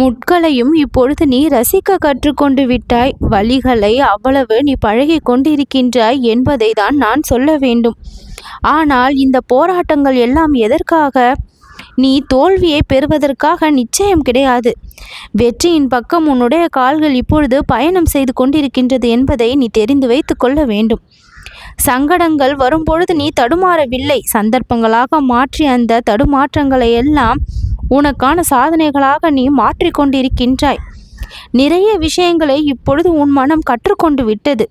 முட்களையும் இப்பொழுது நீ ரசிக்க கற்றுக்கொண்டு விட்டாய். வழிகளை அவ்வளவு நீ பழகி கொண்டிருக்கின்றாய் என்பதை தான் நான் சொல்ல வேண்டும். ஆனால் இந்த போராட்டங்கள் எல்லாம் எதற்காக? நீ தோல்வியை பெறுவதற்காக நிச்சயம் கிடையாது. வெற்றியின் பக்கம் உன்னுடைய கால்கள் இப்பொழுது பயணம் செய்து கொண்டிருக்கின்றது என்பதை நீ தெரிந்து வைத்து கொள்ள வேண்டும். சங்கடங்கள் வரும்பொழுது நீ தடுமாறவில்லை. சந்தர்ப்பங்களாக மாற்றி அந்த தடுமாற்றங்களை எல்லாம் உனக்கான சாதனைகளாக நீ மாற்றிக்கொண்டிருக்கின்றாய் நிறைய விஷயங்களை இப்பொழுது உன் மனம் கற்றுக்கொண்டு விட்டது.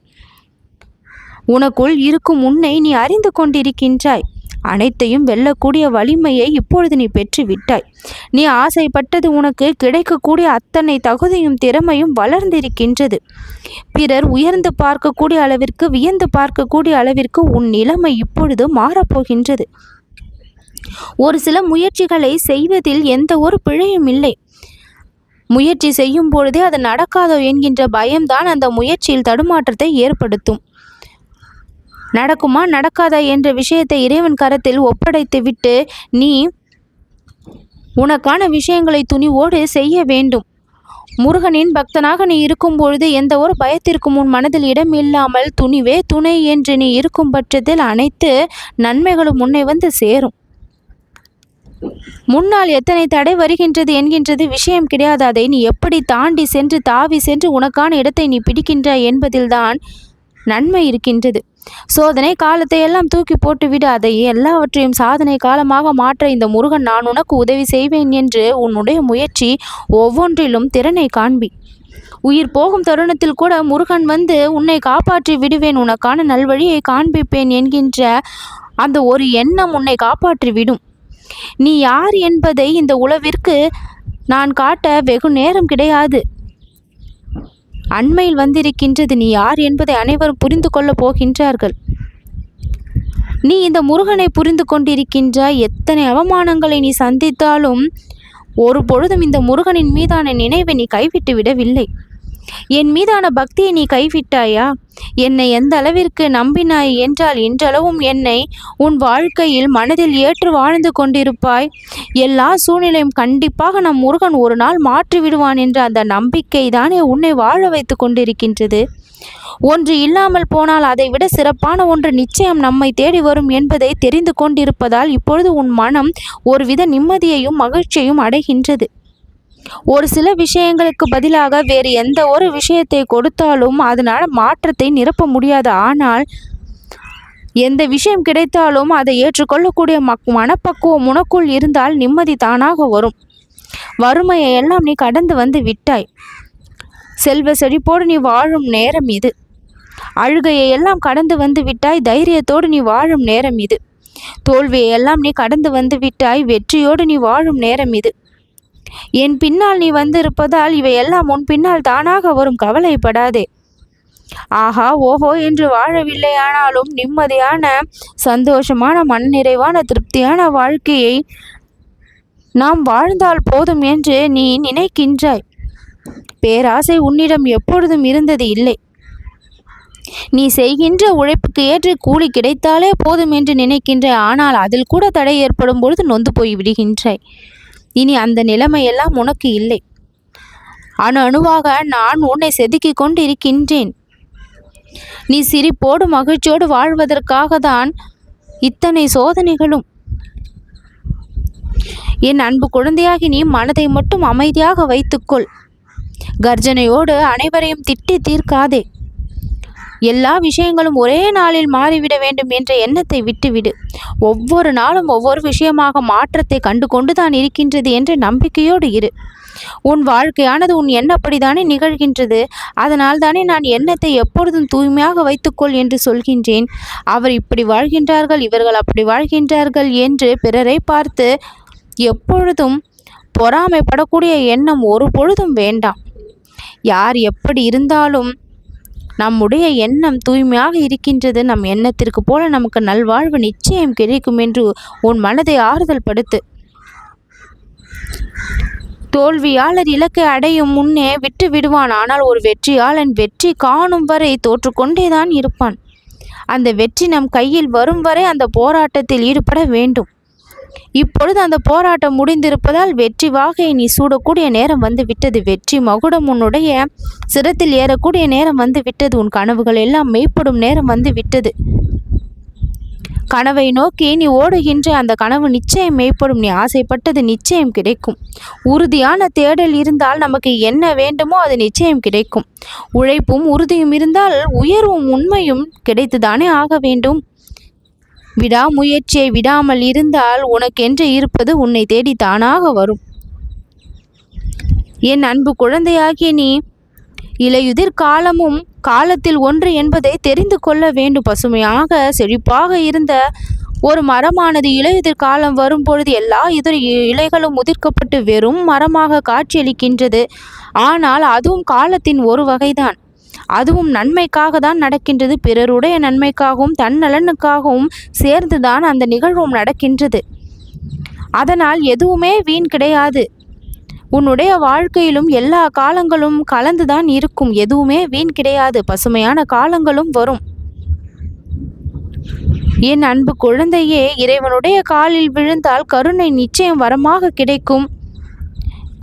உனக்குள் இருக்கும் உன்னை நீ அறிந்து கொண்டிருக்கின்றாய். அனைத்தையும் வெல்லக்கூடிய வலிமையை இப்பொழுது நீ பெற்று விட்டாய் நீ ஆசைப்பட்டது உனக்கு கிடைக்கக்கூடிய அத்தனை தகுதியும் திறமையும் வளர்ந்திருக்கின்றது. பிறர் உயர்ந்து பார்க்கக்கூடிய அளவிற்கு வியந்து பார்க்கக்கூடிய அளவிற்கு உன் நிலைமை இப்பொழுது மாறப்போகின்றது. ஒரு சில முயற்சிகளை செய்வதில் எந்த ஒரு பிழையும் இல்லை. முயற்சி செய்யும் பொழுதே அது நடக்காதோ என்கின்ற பயம்தான் அந்த முயற்சியில் தடுமாற்றத்தை ஏற்படுத்தும். நடக்குமா? நடக்காதா என்ற விஷயத்தை இறைவன் கரத்தில் ஒப்படைத்து விட்டு நீ உனக்கான விஷயங்களை துணிவோடு செய்ய வேண்டும். முருகனின் பக்தனாக நீ இருக்கும் பொழுது எந்த ஒரு பயத்திற்கும் உன் மனதில் இடம் இல்லாமல் துணிவே துணை என்று நீ இருக்கும் பட்சத்தில் அனைத்து நன்மைகளும் முன்னே வந்து சேரும். முன்னால் எத்தனை தடை வருகின்றது என்கின்றது விஷயம் கிடையாது. அதை நீ எப்படி தாண்டி சென்று தாவி சென்று உனக்கான இடத்தை நீ பிடிக்கின்றாய் என்பதில்தான் நன்மை இருக்கின்றது. சோதனை காலத்தை எல்லாம் தூக்கி போட்டுவிடு அதை எல்லாவற்றையும் சாதனை காலமாக மாற்ற இந்த முருகன் நான் உனக்கு உதவி செய்வேன் என்று உன்னுடைய முயற்சி ஒவ்வொன்றிலும் திறனை காண்பி. உயிர் போகும் தருணத்தில் கூட முருகன் வந்து உன்னை காப்பாற்றி விடுவேன் உனக்கான நல்வழியை காண்பிப்பேன் என்கின்ற அந்த ஒரு எண்ணம் உன்னை காப்பாற்றி விடும். நீ யார் என்பதை இந்த உளவிற்கு நான் காட்ட வெகு நேரம் கிடையாது. அண்மையில் வந்திருக்கின்றது நீ யார் என்பதை அனைவரும் புரிந்து கொள்ளப் போகின்றார்கள். நீ இந்த முருகனை புரிந்து கொண்டிருக்கின்றாய். எத்தனை அவமானங்களை நீ சந்தித்தாலும் ஒரு பொழுதும் இந்த முருகனின் மீதான நினைவை நீ கைவிட்டு விடவில்லை. என் மீதான பக்தியை நீ கைவிட்டாயா? என்னை எந்த அளவிற்கு நம்பினாய் என்றால் இன்றளவும் என்னை உன் வாழ்க்கையில் மனதில் ஏற்று வாழ்ந்து கொண்டிருப்பாய். எல்லா சூழ்நிலையும் கண்டிப்பாக நம் முருகன் ஒரு நாள் மாற்றி விடுவான் என்ற அந்த நம்பிக்கை தானே உன்னை வாழ வைத்து கொண்டிருக்கின்றது. ஒன்று இல்லாமல் போனால் அதை விட சிறப்பான ஒன்று நிச்சயம் நம்மை தேடி வரும் என்பதை தெரிந்து கொண்டிருப்பதால் இப்பொழுது உன் மனம் ஒருவித நிம்மதியையும் மகிழ்ச்சியையும் அடைகின்றது. ஒரு சில விஷயங்களுக்கு பதிலாக வேறு எந்த ஒரு விஷயத்தை கொடுத்தாலும் அதனால் மாற்றத்தை நிரப்ப முடியாது. ஆனால் எந்த விஷயம் கிடைத்தாலும் அதை ஏற்றுக்கொள்ளக்கூடிய மக் மனப்பக்குவம் உனக்குள் இருந்தால் நிம்மதி தானாக வரும். வறுமையை எல்லாம் நீ கடந்து வந்து விட்டாய். செல்வ செழிப்போடு நீ வாழும் நேரம் இது. அழுகையை எல்லாம் கடந்து வந்து விட்டாய் தைரியத்தோடு நீ வாழும் நேரம் இது. தோல்வியை எல்லாம் நீ கடந்து வந்து விட்டாய் வெற்றியோடு நீ வாழும் நேரம் இது. என் பின்னால் நீ வந்திருப்பதால் இவையெல்லாம் உன் பின்னால் தானாக வரும் கவலைப்படாதே. ஆஹா ஓஹோ என்று வாழவில்லை. ஆனாலும் நிம்மதியான சந்தோஷமான மனநிறைவான திருப்தியான வாழ்க்கையை நாம் வாழ்ந்தால் போதும் என்று நீ நினைக்கின்றாய். பேராசை உன்னிடம் எப்பொழுதும் இருந்தது இல்லை. நீ செய்கின்ற உழைப்புக்கு ஏற்ற கூலி கிடைத்தாலே போதும் என்று நினைக்கின்றாய். ஆனால் அதில் கூட தடை ஏற்படும் பொழுது நொந்து போய் விடுகின்றாய். இனி அந்த நிலைமையெல்லாம் உனக்கு இல்லை. அணு அணுவாக நான் உன்னை செதுக்கி கொண்டு இருக்கின்றேன் நீ சிரிப்போடு மகிழ்ச்சியோடு வாழ்வதற்காக தான் இத்தனை சோதனைகளும். என் அன்பு குழந்தையாகி நீ மனதை மட்டும் அமைதியாக வைத்துக்கொள். கர்ஜனையோடு அனைவரையும் திட்டி தீர்க்காதே. எல்லா விஷயங்களும் ஒரே நாளில் மாறிவிட வேண்டும் என்ற எண்ணத்தை விட்டுவிடு. ஒவ்வொரு நாளும் ஒவ்வொரு விஷயமாக மாற்றத்தை கண்டு கொண்டுதான் இருக்கின்றது என்ற நம்பிக்கையோடு இரு. உன் வாழ்க்கையானது உன் எண்ணப்படிதானே நிகழ்கின்றது. அதனால் தானே நான் எண்ணத்தை எப்பொழுதும் தூய்மையாக வைத்துக்கொள் என்று சொல்கின்றேன். அவர் இப்படி வாழ்கின்றார்கள் இவர்கள் அப்படி வாழ்கின்றார்கள் என்று பிறரை பார்த்து எப்பொழுதும் பொறாமைப்படக்கூடிய எண்ணம் ஒரு பொழுதும் வேண்டாம். யார் எப்படி இருந்தாலும் நம்முடைய எண்ணம் தூய்மையாக இருக்கின்றது. நம் எண்ணத்திற்கு போல நமக்கு நல்வாழ்வு நிச்சயம் கிடைக்கும் என்று உன் மனதை ஆறுதல் படுத்து. தோல்வியாளர் இலக்கை அடையும் முன்னே விட்டு விடுவான். ஆனால் ஒரு வெற்றியாளன் வெற்றி காணும் வரை தோற்றுக்கொண்டேதான் இருப்பான். அந்த வெற்றி நம் கையில் வரும் வரை அந்த போராட்டத்தில் ஈடுபட வேண்டும். இப்பொழுது அந்த போராட்டம் முடிந்திருப்பதால் வெற்றி வாகையை நீ சூடக்கூடிய நேரம் வந்து விட்டது. வெற்றி மகுடம் உன்னுடைய சிரத்தில் ஏறக்கூடிய நேரம் வந்து விட்டது. உன் கனவுகள் எல்லாம் மெய்ப்படும் நேரம் வந்து விட்டது. கனவை நோக்கி நீ ஓடுகின்ற அந்த கனவு நிச்சயம் மெய்ப்படும். நீ ஆசைப்பட்டது நிச்சயம் கிடைக்கும். உறுதியான தேடல் இருந்தால் நமக்கு என்ன வேண்டுமோ அது நிச்சயம் கிடைக்கும். உழைப்பும் உறுதியும் இருந்தால் உயர்வும் உண்மையும் கிடைத்துதானே ஆக வேண்டும். விடாமுயற்சியை விடாமல் இருந்தால் உனக்கென்று இருப்பது உன்னை தேடி தானாக வரும். என் அன்பு குழந்தையாகிய நீ இலையுதிர் காலமும் காலத்தில் ஒன்று என்பதை தெரிந்து கொள்ள வேண்டும். பசுமையாக செழிப்பாக இருந்த ஒரு மரமானது இலையுதிர் காலம் வரும்பொழுது எல்லா இதர இலைகளும் உதிர்க்கப்பட்டு வெறும் மரமாக காட்சியளிக்கின்றது. ஆனால் அதுவும் காலத்தின் ஒரு வகைதான். அதுவும் நன்மைக்காக தான் நடக்கின்றது. பிறருடைய நன்மைக்காகவும் தன் நலனுக்காகவும் சேர்ந்துதான் அந்த நிகழ்வும் நடக்கின்றது. அதனால் எதுவுமே வீண் கிடையாது. உன்னுடைய வாழ்க்கையிலும் எல்லா காலங்களும் கலந்துதான் இருக்கும். எதுவுமே வீண் கிடையாது. பசுமையான காலங்களும் வரும். என் அன்பு குழந்தையே இறைவனுடைய காலில் விழுந்தால் கருணை நிச்சயம் வரமாக கிடைக்கும்.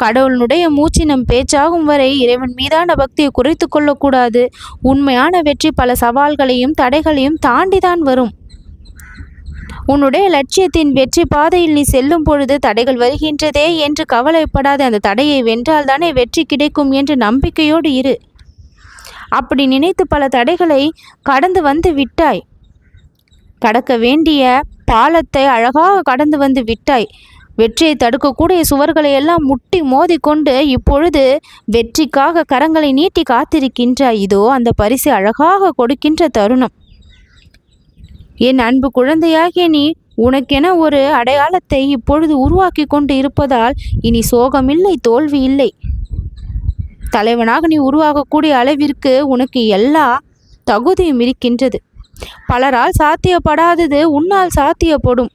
கடவுளுடைய மூச்சு நம் பேச்சாகும் வரை இறைவன் மீதான பக்தியை குறைத்து கொள்ளக்கூடாது. உண்மையான வெற்றி பல சவால்களையும் தடைகளையும் தாண்டிதான் வரும். உன்னுடைய லட்சியத்தின் வெற்றி பாதையில் நீ செல்லும் பொழுது தடைகள் வருகின்றதே என்று கவலைப்படாத. அந்த தடையை வென்றால் தானே வெற்றி கிடைக்கும் என்று நம்பிக்கையோடு இரு. அப்படி நினைத்து பல தடைகளை கடந்து வந்து விட்டாய். கடக்க வேண்டிய பாலத்தை அழகாக கடந்து வந்து விட்டாய். வெற்றியை தடுக்கக்கூடிய சுவர்களை எல்லாம் முட்டி மோதிக்கொண்டு இப்பொழுது வெற்றிக்காக கரங்களை நீட்டி காத்திருக்கின்றாய். இதோ அந்த பரிசு அழகாக கொடுக்கின்ற தருணம். என் அன்பு குழந்தையாகிய நீ உனக்கென ஒரு அடையாளத்தை இப்பொழுது உருவாக்கி கொண்டு இருப்பதால் இனி சோகமில்லை தோல்வி இல்லை. தலைவனாக நீ உருவாகக்கூடிய அளவிற்கு உனக்கு எல்லா தகுதியும் இருக்கின்றது. பலரால் சாத்தியப்படாதது உன்னால் சாத்தியப்படும்.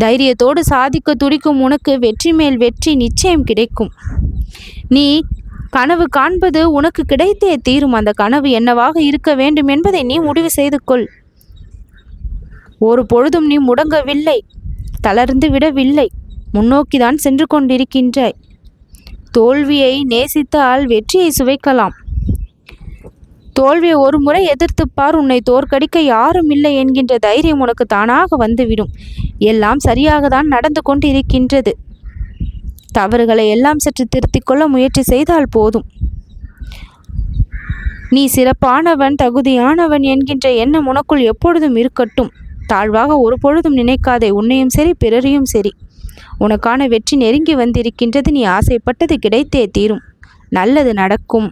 தைரியத்தோடு சாதிக்க துடிக்கும் உனக்கு வெற்றி மேல் வெற்றி நிச்சயம் கிடைக்கும். நீ கனவு காண்பது உனக்கு கிடைத்தே தீரும். அந்த கனவு என்னவாக இருக்க வேண்டும் என்பதை நீ முடிவு செய்து கொள். ஒரு பொழுதும் நீ முடங்கவில்லை தளர்ந்து விடவில்லை. முன்னோக்கிதான் சென்று கொண்டிருக்கின்றாய். தோல்வியை நேசித்தால் வெற்றியை சுவைக்கலாம். தோல்வியை ஒரு முறை எதிர்த்துப்பார் உன்னை தோற்கடிக்க யாரும் இல்லை என்கின்ற தைரியம் உனக்கு தானாக வந்துவிடும். எல்லாம் சரியாக தான் நடந்து கொண்டு இருக்கின்றது தவறுகளை எல்லாம் சற்று திருத்திக் கொள்ள முயற்சி செய்தால் போதும். நீ சிறப்பானவன் தகுதியானவன் என்கின்ற எண்ணம் உனக்குள் எப்பொழுதும் இருக்கட்டும். தாழ்வாக ஒரு பொழுதும் நினைக்காதே உன்னையும் சரி பிறரையும் சரி. உனக்கான வெற்றி நெருங்கி வந்திருக்கின்றது நீ ஆசைப்பட்டது கிடைத்தே தீரும். நல்லது நடக்கும்.